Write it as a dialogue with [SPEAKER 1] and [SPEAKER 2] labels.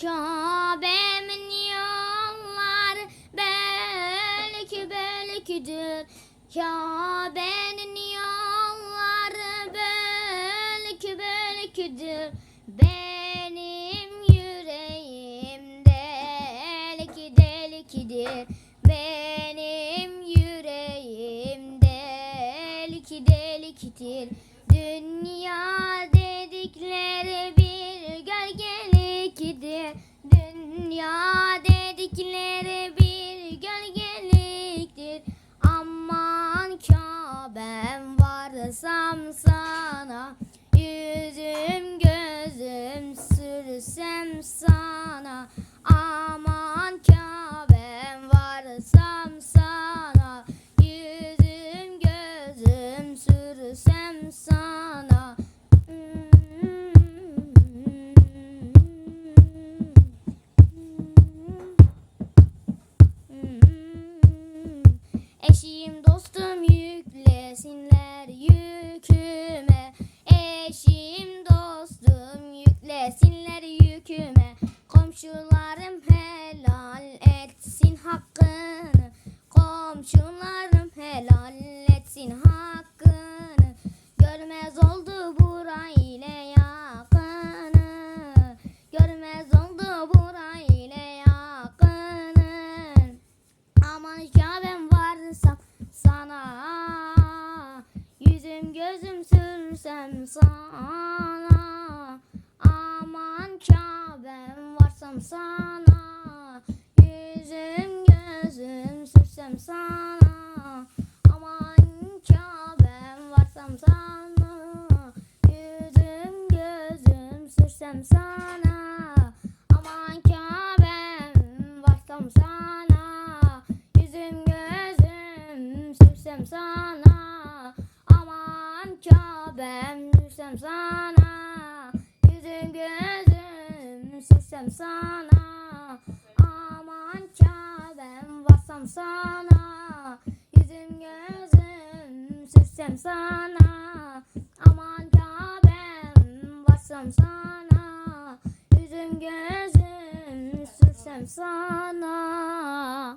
[SPEAKER 1] Kabe'min yolları belki belkidir. Kabe'nin yolları belki belkidir. Benim yüreğim delik delikdir. Benim yüreğim delik deliktir. Dünya dedikleri bir Dünya dedikleri bir gölgeliktir. Aman Kabe'm varsam sana sana. Yüzüm gözüm sürsem sana. Aman Kabe'm varsam sana. Yüzüm gözüm sürsem sana. Aman Kabe'm varsam sana. Yüzüm gözüm sürsem sana sürsem sana Aman Kabe'm sürsem sana. Yüzüm gözüm sürsem sana Aman Kabe'm varsam sana. Yüzüm gözüm sürsem sana Aman Kabe'm varsam sana. Yüzüm gözüm sürsem sana